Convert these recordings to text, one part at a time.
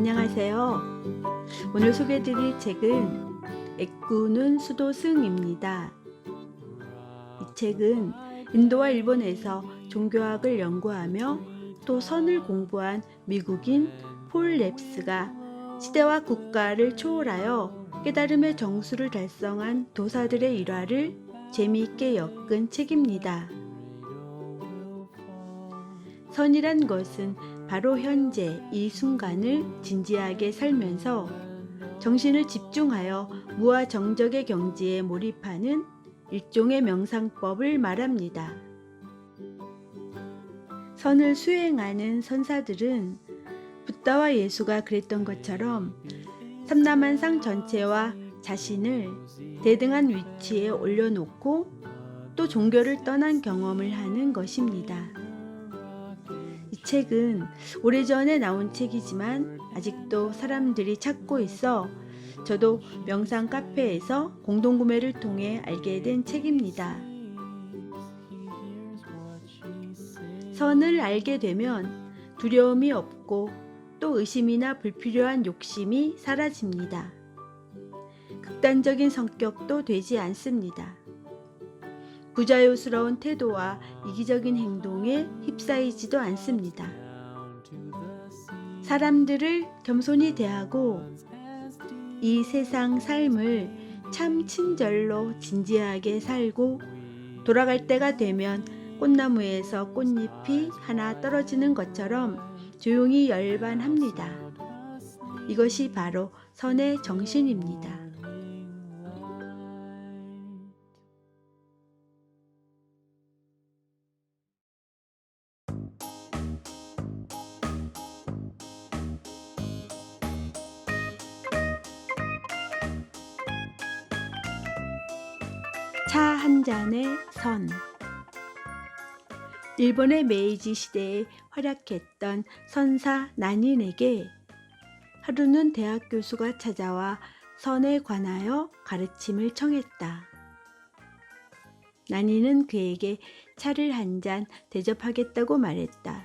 안녕하세요. 오늘 소개해드릴 책은 애꾸는 수도승입니다. 이 책은 인도와 일본에서 종교학을 연구하며 또 선을 공부한 미국인 폴 랩스가 시대와 국가를 초월하여 깨달음의 정수를 달성한 도사들의 일화를 재미있게 엮은 책입니다. 선이란 것은 바로 현재 이 순간을 진지하게 살면서 정신을 집중하여 무와 정적의 경지에 몰입하는 일종의 명상법을 말합니다. 선을 수행하는 선사들은 부다와 예수가 그랬던 것처럼 삼라만상 전체와 자신을 대등한 위치에 올려놓고 또 종교를 떠난 경험을 하는 것입니다. 이 책은 오래전에 나온 책이지만 아직도 사람들이 찾고 있어 저도 명상 카페에서 공동구매를 통해 알게 된 책입니다. 선을 알게 되면 두려움이 없고 또 의심이나 불필요한 욕심이 사라집니다. 극단적인 성격도 되지 않습니다. 부자유스러운 태도와 이기적인 행동에 휩싸이지도 않습니다. 사람들을 겸손히 대하고 이 세상 삶을 참 친절로 진지하게 살고 돌아갈 때가 되면 꽃나무에서 꽃잎이 하나 떨어지는 것처럼 조용히 열반합니다. 이것이 바로 선의 정신입니다. 차한 잔의 선 일본의 메이지 시대에 활약했던 선사 난인에게 하루는 대학 교수가 찾아와 선에 관하여 가르침을 청했다. 난인은 그에게 차를 한 잔 대접하겠다고 말했다.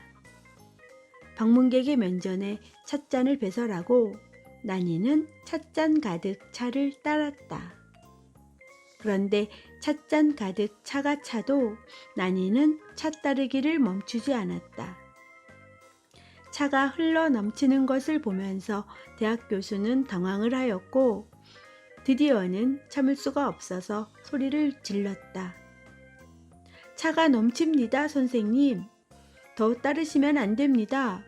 방문객의 면전에 찻잔을 배설하고 난이는 찻잔 가득 차를 따랐다. 그런데 찻잔 가득 차가 차도 난이는 차 따르기를 멈추지 않았다. 차가 흘러 넘치는 것을 보면서 대학 교수는 당황을 하였고 드디어는 참을 수가 없어서 소리를 질렀다. 차가 넘칩니다, 선생님. 더 따르시면 안 됩니다.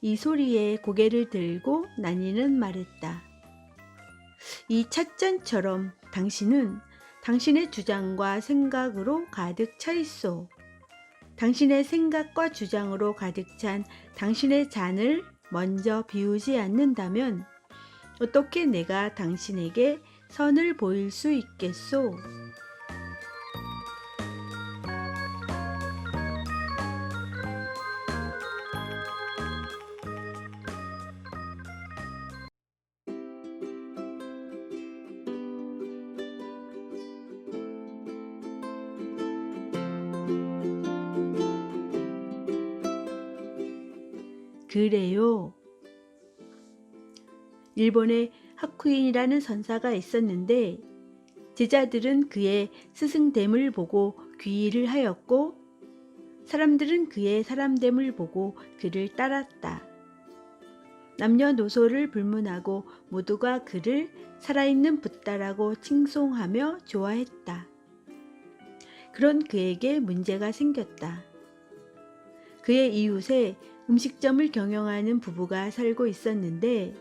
이 소리에 고개를 들고 난이는 말했다. 이 찻잔처럼 당신은 당신의 주장과 생각으로 가득 차 있어. 당신의 생각과 주장으로 가득 찬 당신의 잔을 먼저 비우지 않는다면 어떻게 내가 당신에게 선을 보일 수 있겠소? 그래요. 일본에 하쿠인이라는 선사가 있었는데 제자들은 그의 스승됨을 보고 귀의를 하였고 사람들은 그의 사람됨을 보고 그를 따랐다. 남녀노소를 불문하고 모두가 그를 살아있는 붓다라고 칭송하며 좋아했다. 그런 그에게 문제가 생겼다. 그의 이웃에 음식점을 경영하는 부부가 살고 있었는데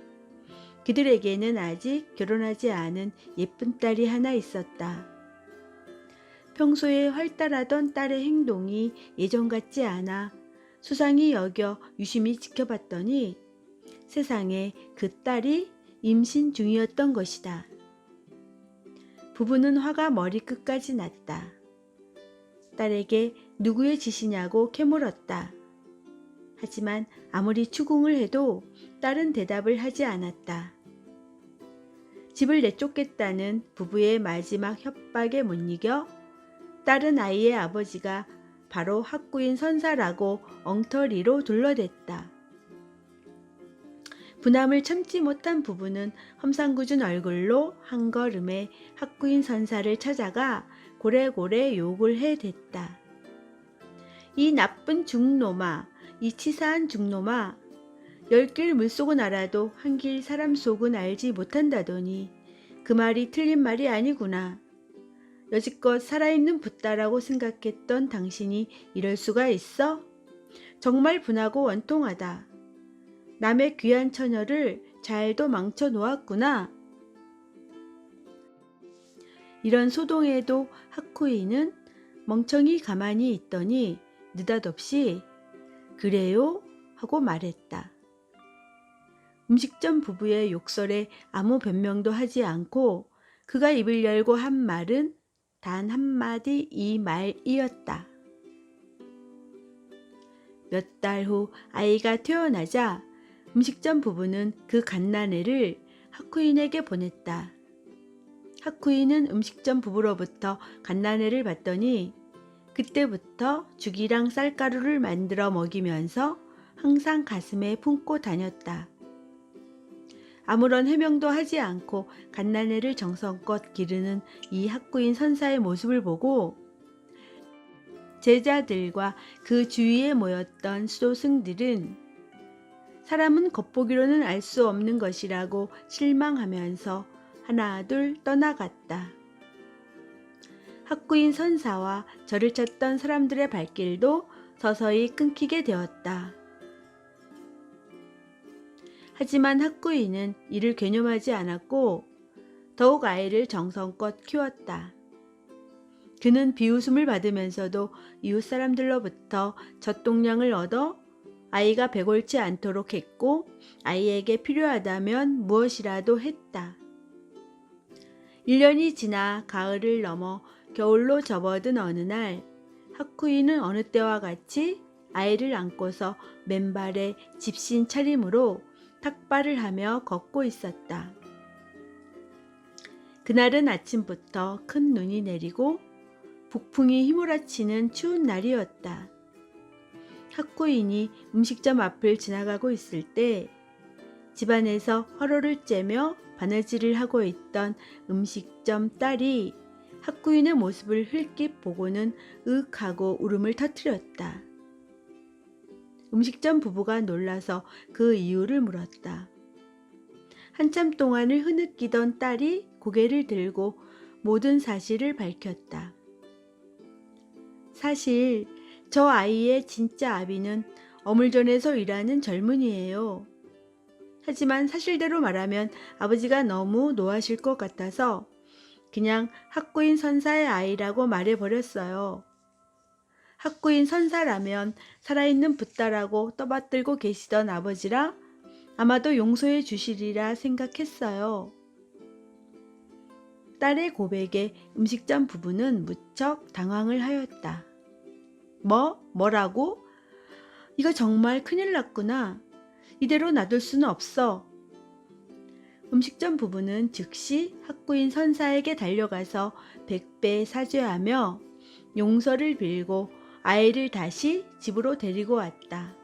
그들에게는 아직 결혼하지 않은 예쁜 딸이 하나 있었다. 평소에 활달하던 딸의 행동이 예전 같지 않아 수상히 여겨 유심히 지켜봤더니 세상에 그 딸이 임신 중이었던 것이다. 부부는 화가 머리끝까지 났다. 딸에게 누구의 짓이냐고 캐물었다. 하지만 아무리 추궁을 해도 딸은 대답을 하지 않았다. 집을 내쫓겠다는 부부의 마지막 협박에 못 이겨 딸은 아이의 아버지가 바로 학구인 선사라고 엉터리로 둘러댔다. 분함을 참지 못한 부부는 험상궂은 얼굴로 한 걸음에 학구인 선사를 찾아가 고래고래 욕을 해댔다. 이 나쁜 중놈아, 이 치사한 중놈아, 열길 물속은 알아도 한길 사람 속은 알지 못한다더니 그 말이 틀린 말이 아니구나. 여지껏 살아있는 붓다라고 생각했던 당신이 이럴 수가 있어? 정말 분하고 원통하다. 남의 귀한 처녀를 잘도 망쳐 놓았구나. 이런 소동에도 하쿠이는 멍청이 가만히 있더니 느닷없이 그래요? 하고 말했다. 음식점 부부의 욕설에 아무 변명도 하지 않고 그가 입을 열고 한 말은 단 한마디 이 말이었다. 몇 달 후 아이가 태어나자 음식점 부부는 그 갓난애를 하쿠인에게 보냈다. 하쿠인은 음식점 부부로부터 갓난애를 받더니 그때부터 죽이랑 쌀가루를 만들어 먹이면서 항상 가슴에 품고 다녔다. 아무런 해명도 하지 않고 갓난애를 정성껏 기르는 이 학구인 선사의 모습을 보고 제자들과 그 주위에 모였던 수도승들은 사람은 겉보기로는 알 수 없는 것이라고 실망하면서 하나 둘 떠나갔다. 학구인 선사와 저를 찾던 사람들의 발길도 서서히 끊기게 되었다. 하지만 학구인은 이를 괴념하지 않았고 더욱 아이를 정성껏 키웠다. 그는 비웃음을 받으면서도 이웃 사람들로부터 젖동량을 얻어 아이가 배골치 않도록 했고 아이에게 필요하다면 무엇이라도 했다. 1년이 지나 가을을 넘어 겨울로 접어든 어느 날 하쿠이는 어느 때와 같이 아이를 안고서 맨발에 집신 차림으로 탁발을 하며 걷고 있었다. 그날은 아침부터 큰 눈이 내리고 북풍이 휘몰아치는 추운 날이었다. 학구인이 음식점 앞을 지나가고 있을 때 집안에서 화로를 쬐며 바느질을 하고 있던 음식점 딸이 학구인의 모습을 흘낏 보고는 으윽하고 울음을 터뜨렸다. 음식점 부부가 놀라서 그 이유를 물었다. 한참 동안을 흐느끼던 딸이 고개를 들고 모든 사실을 밝혔다. 사실 저 아이의 진짜 아비는 어물전에서 일하는 젊은이에요. 하지만 사실대로 말하면 아버지가 너무 노하실 것 같아서 그냥 학구인 선사의 아이라고 말해버렸어요. 학구인 선사라면 살아있는 붓다라고 떠받들고 계시던 아버지라 아마도 용서해 주시리라 생각했어요. 딸의 고백에 음식점 부부는 무척 당황을 하였다. 뭐? 뭐라고? 이거 정말 큰일 났구나. 이대로 놔둘 수는 없어. 음식점 부부는 즉시 학구인 선사에게 달려가서 백배 사죄하며 용서를 빌고 아이를 다시 집으로 데리고 왔다.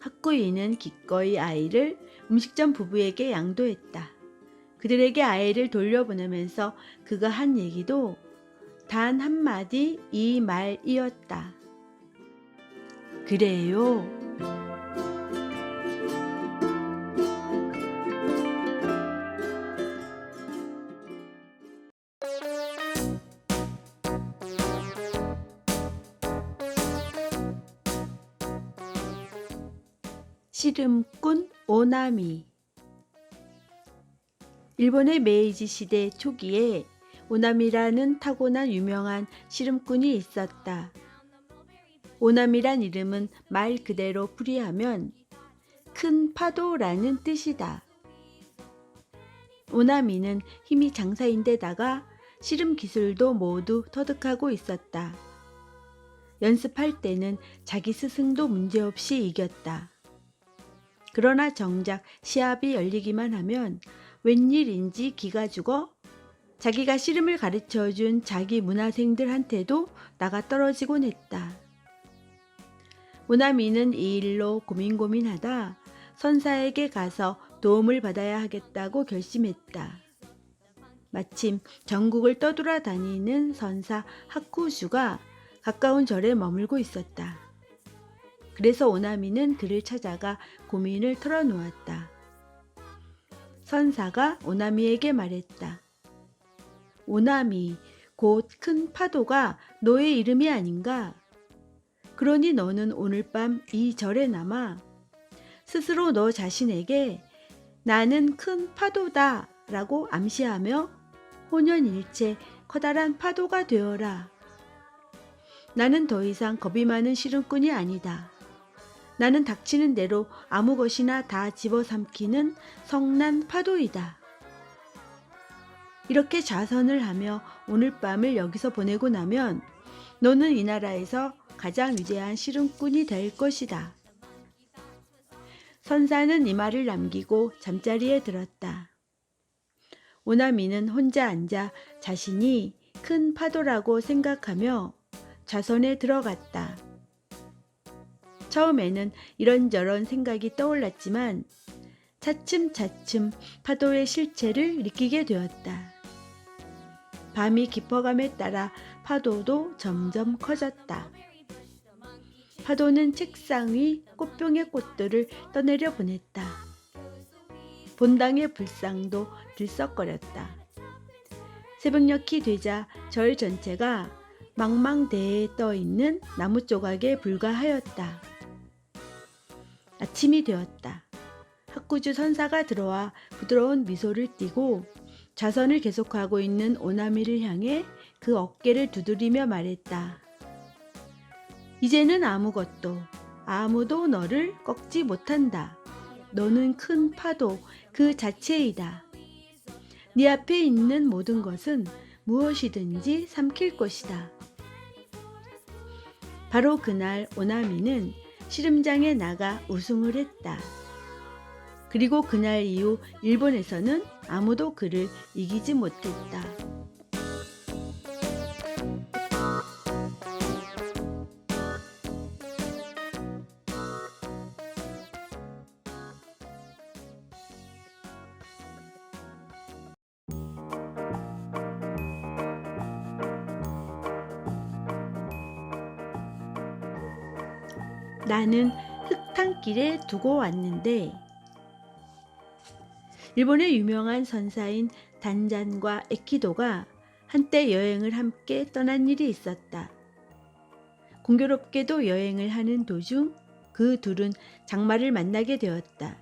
학구인은 기꺼이 아이를 음식점 부부에게 양도했다. 그들에게 아이를 돌려보내면서 그가 한 얘기도 단 한마디 이 말이었다. 그래요. 씨름꾼 오나미 일본의 메이지 시대 초기에 오나미라는 타고난 유명한 씨름꾼이 있었다. 오나미란 이름은 말 그대로 풀이하면 큰 파도라는 뜻이다. 오나미는 힘이 장사인데다가 씨름 기술도 모두 터득하고 있었다. 연습할 때는 자기 스승도 문제없이 이겼다. 그러나 정작 시합이 열리기만 하면 웬일인지 기가 죽어 자기가 씨름을 가르쳐 준 자기 문화생들한테도 나가 떨어지곤 했다. 오나미는 이 일로 고민고민하다 선사에게 가서 도움을 받아야 하겠다고 결심했다. 마침 전국을 떠돌아다니는 선사 하쿠슈가 가까운 절에 머물고 있었다. 그래서 오나미는 그를 찾아가 고민을 털어놓았다. 선사가 오나미에게 말했다. 오나미, 곧 큰 파도가 너의 이름이 아닌가? 그러니 너는 오늘 밤 이 절에 남아 스스로 너 자신에게 나는 큰 파도다 라고 암시하며 혼연일체 커다란 파도가 되어라. 나는 더 이상 겁이 많은 시름꾼이 아니다. 나는 닥치는 대로 아무 것이나 다 집어삼키는 성난 파도이다. 이렇게 좌선을 하며 오늘 밤을 여기서 보내고 나면 너는 이 나라에서 가장 위대한 시름꾼이 될 것이다. 선사는 이 말을 남기고 잠자리에 들었다. 오나미는 혼자 앉아 자신이 큰 파도라고 생각하며 좌선에 들어갔다. 처음에는 이런저런 생각이 떠올랐지만 차츰차츰 파도의 실체를 느끼게 되었다. 밤이 깊어감에 따라 파도도 점점 커졌다. 파도는 책상 위 꽃병의 꽃들을 떠내려 보냈다. 본당의 불상도 들썩거렸다. 새벽녘이 되자 절 전체가 망망대해에 떠 있는 나무 조각에 불과하였다. 아침이 되었다. 학구주 선사가 들어와 부드러운 미소를 띠고 좌선을 계속하고 있는 오나미를 향해 그 어깨를 두드리며 말했다. 이제는 아무것도, 아무도 너를 꺾지 못한다. 너는 큰 파도 그 자체이다. 네 앞에 있는 모든 것은 무엇이든지 삼킬 것이다. 바로 그날 오나미는 씨름장에 나가 우승을 했다. 그리고 그날 이후 일본에서는 아무도 그를 이기지 못했다. 나는 흙탕길에 두고 왔는데 일본의 유명한 선사인 단잔과 에키도가 한때 여행을 함께 떠난 일이 있었다. 공교롭게도 여행을 하는 도중 그 둘은 장마를 만나게 되었다.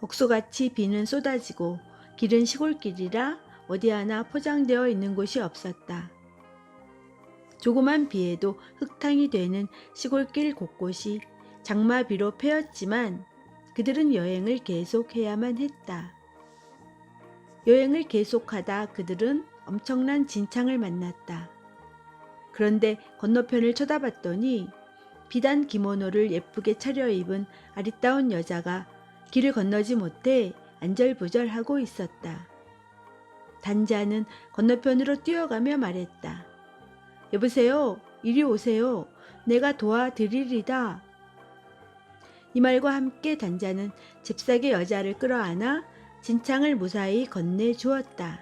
억소같이 비는 쏟아지고 길은 시골길이라 어디 하나 포장되어 있는 곳이 없었다. 조그만 비에도 흙탕이 되는 시골길 곳곳이 장마비로 패였지만 그들은 여행을 계속해야만 했다. 여행을 계속하다 그들은 엄청난 진창을 만났다. 그런데 건너편을 쳐다봤더니 비단 기모노를 예쁘게 차려입은 아리따운 여자가 길을 건너지 못해 안절부절하고 있었다. 단자는 건너편으로 뛰어가며 말했다. 여보세요. 이리 오세요. 내가 도와드리리다. 이 말과 함께 단자는 잽싸게 여자를 끌어안아 진창을 무사히 건네 주었다.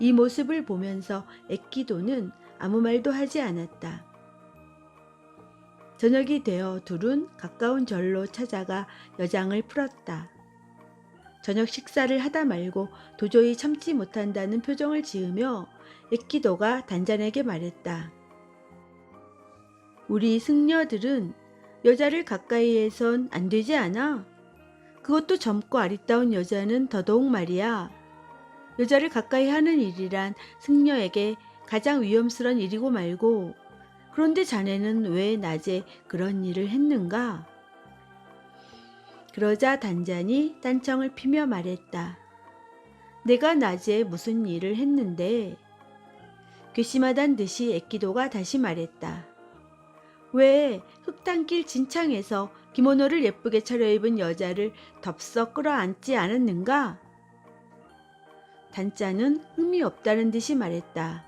이 모습을 보면서 에키도는 아무 말도 하지 않았다. 저녁이 되어 둘은 가까운 절로 찾아가 여장을 풀었다. 저녁 식사를 하다 말고 도저히 참지 못한다는 표정을 지으며 에키도가 단잔에게 말했다. 우리 승려들은 여자를 가까이에선 안 되지 않아? 그것도 젊고 아리따운 여자는 더더욱 말이야. 여자를 가까이 하는 일이란 승려에게 가장 위험스런 일이고 말고 그런데 자네는 왜 낮에 그런 일을 했는가? 그러자 단잔이 딴청을 피며 말했다. 내가 낮에 무슨 일을 했는데 괘씸하단 듯이 애기도가 다시 말했다. 왜 흙탕길 진창에서 기모노를 예쁘게 차려입은 여자를 덥석 끌어안지 않았는가? 단자는 흠이 없다는 듯이 말했다.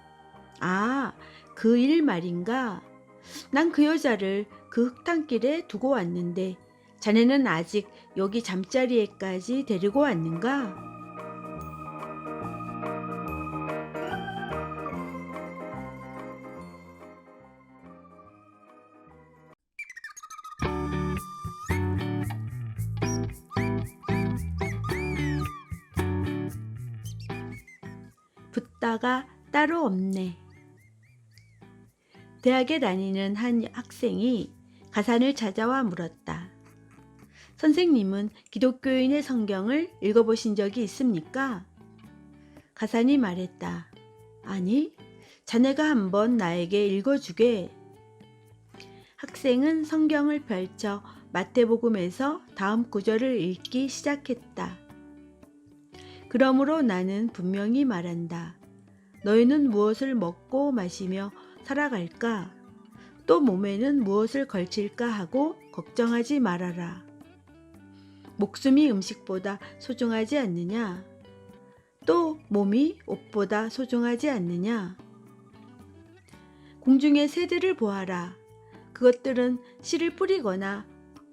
아, 그 일 말인가? 난 그 여자를 그 흙탕길에 두고 왔는데 자네는 아직 여기 잠자리에까지 데리고 왔는가? 붙다가 따로 없네. 대학에 다니는 한 학생이 가산을 찾아와 물었다. 선생님은 기독교인의 성경을 읽어보신 적이 있습니까? 가산이 말했다. 아니, 자네가 한번 나에게 읽어주게. 학생은 성경을 펼쳐 마태복음에서 다음 구절을 읽기 시작했다. 그러므로 나는 분명히 말한다. 너희는 무엇을 먹고 마시며 살아갈까? 또 몸에는 무엇을 걸칠까 하고 걱정하지 말아라. 목숨이 음식보다 소중하지 않느냐? 또 몸이 옷보다 소중하지 않느냐? 공중의 새들을 보아라. 그것들은 씨를 뿌리거나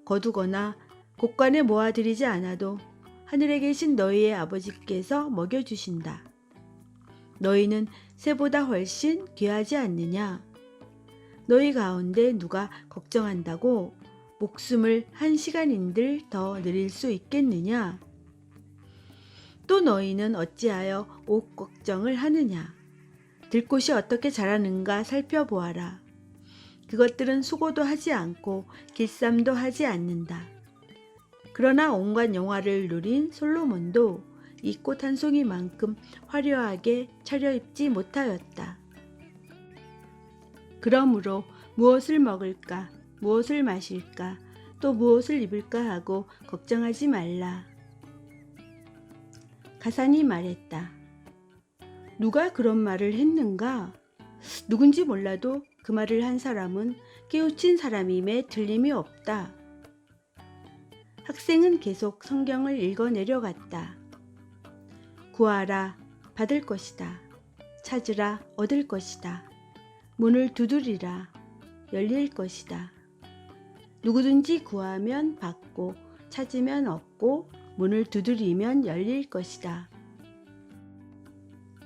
거두거나 곳간에 모아들이지 않아도 하늘에 계신 너희의 아버지께서 먹여주신다. 너희는 새보다 훨씬 귀하지 않느냐? 너희 가운데 누가 걱정한다고 목숨을 한 시간인들 더 늘릴 수 있겠느냐? 또 너희는 어찌하여 옷 걱정을 하느냐? 들꽃이 어떻게 자라는가 살펴보아라. 그것들은 수고도 하지 않고 길쌈도 하지 않는다. 그러나 온갖 영화를 누린 솔로몬도 이 꽃 한 송이만큼 화려하게 차려입지 못하였다. 그러므로 무엇을 먹을까, 무엇을 마실까, 또 무엇을 입을까 하고 걱정하지 말라. 가산이 말했다. 누가 그런 말을 했는가? 누군지 몰라도 그 말을 한 사람은 깨우친 사람임에 틀림이 없다. 학생은 계속 성경을 읽어 내려갔다. 구하라, 받을 것이다. 찾으라, 얻을 것이다. 문을 두드리라, 열릴 것이다. 누구든지 구하면 받고, 찾으면 얻고, 문을 두드리면 열릴 것이다.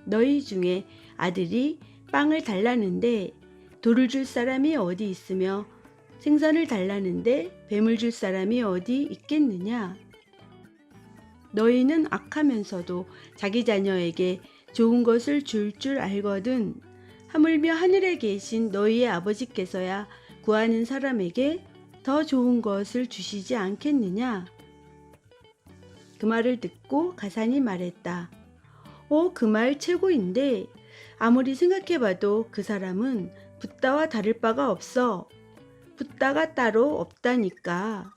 너희 중에 아들이 빵을 달라는데 돌을 줄 사람이 어디 있으며 생선을 달라는데 뱀을 줄 사람이 어디 있겠느냐? 너희는 악하면서도 자기 자녀에게 좋은 것을 줄줄 알거든. 하물며 하늘에 계신 너희의 아버지께서야 구하는 사람에게 더 좋은 것을 주시지 않겠느냐? 그 말을 듣고 가산이 말했다. 어, 그말 최고인데 아무리 생각해봐도 그 사람은 붓다와 다를 바가 없어. 붓다가 따로 없다니까.